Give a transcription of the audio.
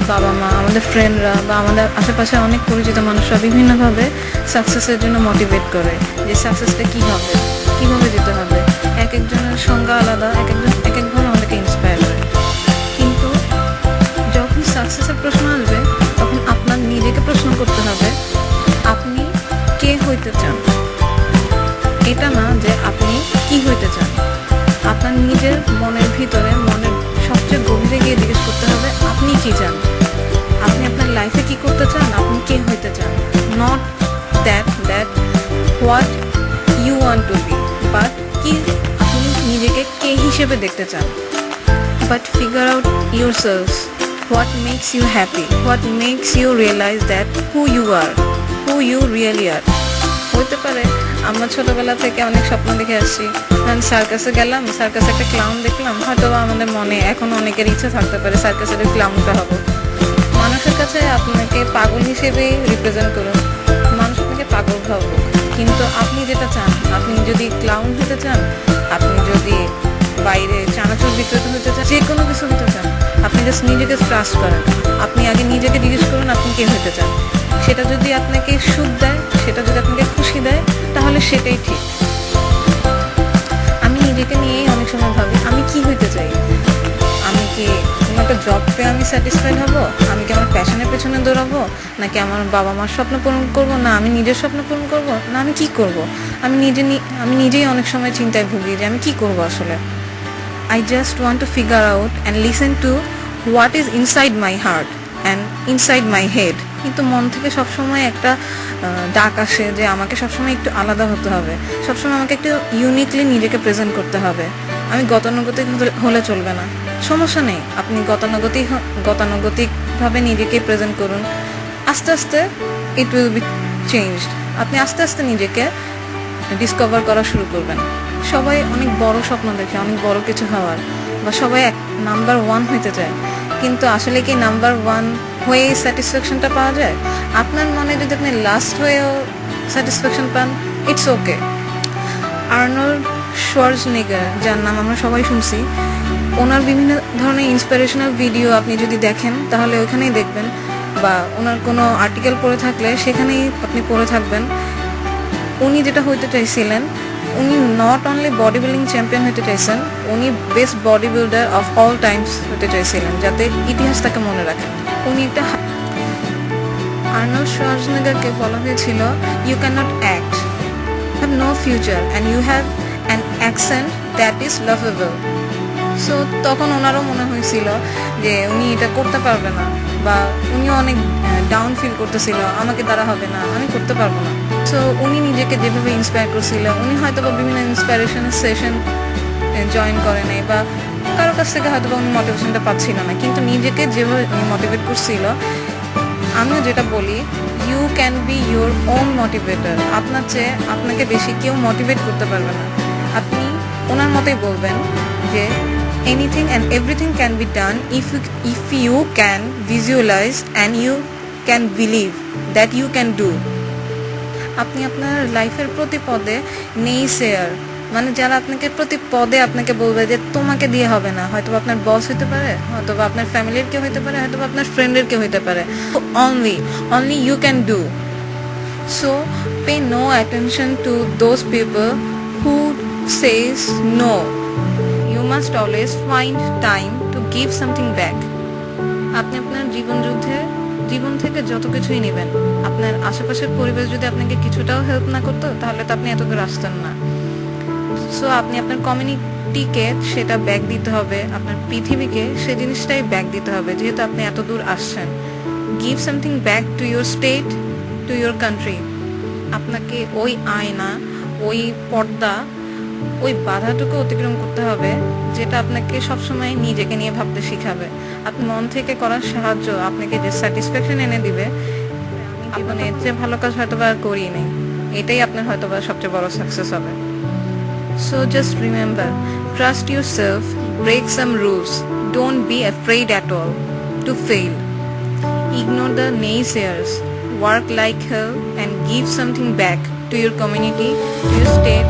আমাদের বাবা মা, আমাদের ফ্রেন্ডরা বা আমাদের আশেপাশে অনেক পরিচিত মানুষরা বিভিন্নভাবে সাকসেসের জন্য মোটিভেট করে যে সাকসেসটা কী হবে, কীভাবে যেতে হবে। এক একজনের সংজ্ঞা আলাদা, এক একজন, এক একভাবে আমাদেরকে ইন্সপায়ার করে। কিন্তু যখন সাকসেসের প্রশ্ন আসবে, তখন আপনার নিজেকে প্রশ্ন করতে হবে, আপনি কে হইতে চান? এটা না যে আপনি কি হইতে চান। আপনার নিজের মনের ভিতরে, মনের সবচেয়ে গভীরে গিয়ে জিজ্ঞেস করতে হবে, আপনি কি চান? কি করতে চান, আপনি কে হইতে চান? Not that that what you want to be but কি আপনি নিজেকে কে হিসেবে দেখতে চান? But figure out out self what makes you happy what makes you realise that who you are who you really are হতে পারে, আমরা ছোটোবেলা থেকে অনেক স্বপ্ন দেখে আসছি। সার্কাসে গেলাম সার্কাসে একটা ক্লাউন দেখলাম হয়তো আমাদের মনে এখন অনেকের ইচ্ছা থাকতে পারে সার্কাসের ক্লাউনটা হব। হিসেবেই রিপ্রেজেন্ট করুন। মানুষ আপনাকে পাগল ভাবুক কিন্তু আপনি যেটা চান, আপনি যদি ক্লাউন হতে চান, আপনি যদি বাইরে চানাচুর বিক্রেতা হতে চান যে কোনো কিছু হতে চান, আপনি জাস্ট নিজেকে ট্রাস্ট করেন। আপনি আগে নিজেকে জিজ্ঞেস করুন, আপনি কে হতে চান। সেটা যদি আপনাকে সুখ দেয়, সেটা যদি আপনাকে খুশি দেয়, তাহলে সেটাই ঠিক। আমি নিজেকে নিয়েই অনেক সময় ভাবি, আমি কি হইতে চাই? আমি কি একটা জব পেয়ে আমি স্যাটিসফাইড হব? আমি কি আমার প্যাশনের পেছনে দৌড়াবো? নাকি আমার বাবা মার স্বপ্ন পূরণ করব? না, আমি নিজের স্বপ্ন পূরণ করব? না, আমি কি করব? আমি নিজে আমি নিজেই অনেক সময় চিন্তায় ভুগি যে আমি কি করব আসলে। I just want to figure out and listen to what is inside my heart and inside my head কিন্তু মন থেকে সবসময় একটা ডাক আসে যে আমাকে সবসময় একটু আলাদা হতে হবে। সবসময় আমাকে একটু ইউনিকলি নিজেকে প্রেজেন্ট করতে হবে। আমি গতানুগতিক হলে- চলবে না। সমস্যা নেই। আপনি গতানুগতিক গতানুগতিকভাবে নিজেকে প্রেজেন্ট করুন। আস্তে আস্তে ইট উইল বি চেঞ্জড আপনি আস্তে আস্তে নিজেকে ডিসকভার করা শুরু করবেন। সবাই অনেক বড় স্বপ্ন দেখে, অনেক বড় কিছু হওয়ার বা সবাই এক নাম্বার ওয়ান হইতে চায়। কিন্তু আসলে কি নাম্বার ওয়ান হয়ে স্যাটিসফ্যাকশনটা পাওয়া যায়? আপনার মনে যদি আপনি লাস্ট হয়েও স্যাটিসফ্যাকশন পান ইটস ওকে আর্নল্ড শোয়ার্জনেগার যার নাম আমরা সবাই শুনছি। ওনার বিভিন্ন ধরনের ইন্সপিরেশনাল ভিডিও আপনি যদি দেখেন, তাহলে ওখানেই দেখবেন। বা ওনার কোনো আর্টিকেল পড়ে থাকলে সেখানেই আপনি পড়ে থাকবেন। উনি যেটা হইতে চাইছিলেন, উনি not only body building champion হতে চাইছেন, উনি best body builder of all times হতে চাইছিলেন, যাতে ইতিহাস তাকে মনে রাখে। উনি একটা আর্নল্ড শোয়ার্জনেগারকে বলা হয়েছিল you can not act have no future and you have an accent that is lovable so তখন ওনারও মনে হয়েছিল যে উনি এটা করতে পারবে না, বা উনিও অনেক ডাউন ফিল করতেছিল, আমাকে দ্বারা হবে না, আমি করতে পারব না। সো উনি নিজেকে যেভাবে ইন্সপায়ার করছিল, উনি হয়তো বা বিভিন্ন ইন্সপায়ারেশনের সেশন জয়েন করে নাই, বা কারোর কাছ থেকে হয়তো বা উনি মোটিভেশনটা পাচ্ছিল না, কিন্তু নিজেকে যেভাবে উনি মোটিভেট করছিল, আমিও যেটা বলি you can be your own motivator আপনার চেয়ে আপনাকে বেশি কেউ মোটিভেট করতে পারবে না। আপনি ওনার মতোই বলবেন যে anything and everything can be done if you if you can visualise and you can believe that you can do আপনি আপনার লাইফের প্রতি পদে নেই শেয়ার মানে যারা আপনাকে প্রতি পদে আপনাকে বলবে যে তোমাকে দিয়ে হবে না হয়তো আপনার বস হতে পারে হয়তো আপনার ফ্যামিলির কেউ হতে পারে হয়তো আপনার ফ্রেন্ডের কেউ হতে পারে। Only only you can do so pay no attention to those people who says no you must always find time to give something back আপনি আপনার জীবন যুদ্ধে জীবন থেকে যত কিছুই নেবেন, আপনার আশেপাশের পরিবেশ যদি আপনাকে কিছুটাও হেল্প না করতো, তাহলে তো আপনি এত দূর আসতেন না। সো আপনি আপনার কমিউনিটিকে সেটা ব্যাক দিতে হবে, আপনার পৃথিবীকে সে জিনিসটাই ব্যাক দিতে হবে, যেহেতু আপনি এত দূর আসছেন। Give something back to your state to your country আপনাকে ওই আয়না, ওই পর্দা ওই বাধাটুকু অতিক্রম করতে হবে যেটা আপনাকে সবসময় নিজেকে নিয়ে ভাবতে শিখাবে। আপনি মন থেকে করার সাহায্য আপনাকে যে স্যাটিসফ্যাকশন এনে দিবে এর চেয়ে ভালো কাজ হয়তো বা করি নাই। এটাই আপনার হয়তো বা সবচেয়ে বড় সাকসেস হবে। So just remember trust yourself break some rules don't be afraid at all to fail Ignore the naysayers. Work like hell and give something back to your community, to your state,